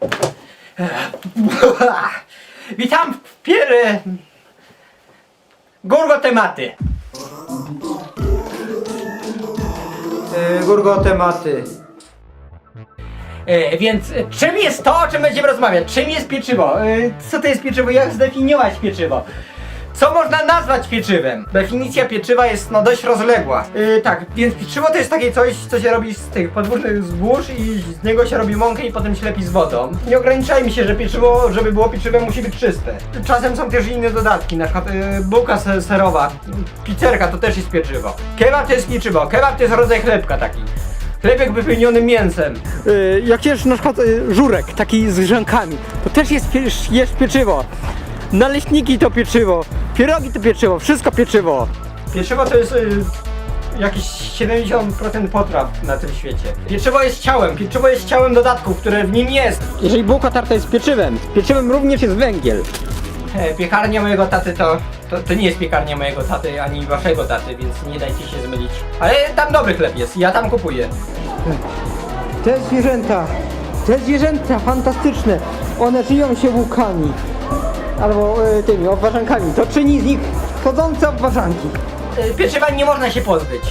Witam w pier... Gurgo tematy. E, więc czym jest to, o czym będziemy rozmawiać? Czym jest pieczywo? E, co to jest pieczywo? Jak zdefiniować pieczywo? Co można nazwać pieczywem? Definicja pieczywa jest no dość rozległa. Yy, tak, więc pieczywo to jest takie coś, co się robi z tych podwórnych zbóż i z niego się robi mąkę i potem się lepi z wodą. Nie ograniczajmy się, że pieczywo, żeby było pieczywem musi być czyste. Czasem są też inne dodatki, na przykład yy, bułka se- serowa, pizzerka to też jest pieczywo. Kebab to jest pieczywo, kebab to jest rodzaj chlebka taki. Chlebek wypełniony mięsem. Y, jak jesz na przykład y, żurek, taki z grzankami, to też jest, pie- jest pieczywo. Naleśniki to pieczywo, pierogi to pieczywo, wszystko pieczywo. Pieczywo to jest y, jakieś 70% potraw na tym świecie. Pieczywo jest ciałem, pieczywo jest ciałem dodatków, które w nim jest. Jeżeli bułka tarta jest pieczywem, pieczywem również jest węgiel. E, Piekarnia mojego taty to, to, to nie jest piekarnia mojego taty, ani waszego taty, więc nie dajcie się zmylić. Ale tam dobry chleb jest, ja tam kupuję. Te zwierzęta, te zwierzęta fantastyczne, one żyją się łukami. Albo y, tymi obwarzankami. To czyni z nich chodzące obwarzanki. E, Pieczywa nie można się pozbyć.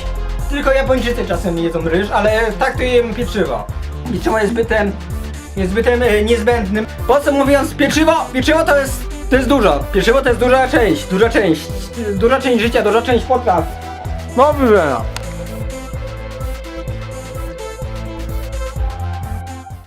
Tylko Japończycy czasem jedzą ryż, ale tak to jem pieczywo. Pieczywo jest bytem, jest bytem e, niezbędnym. Podsumowując, pieczywo, pieczywo to jest, to jest dużo. Pieczywo to jest duża część, duża część, duża część życia, duża część potraw. No wyżena.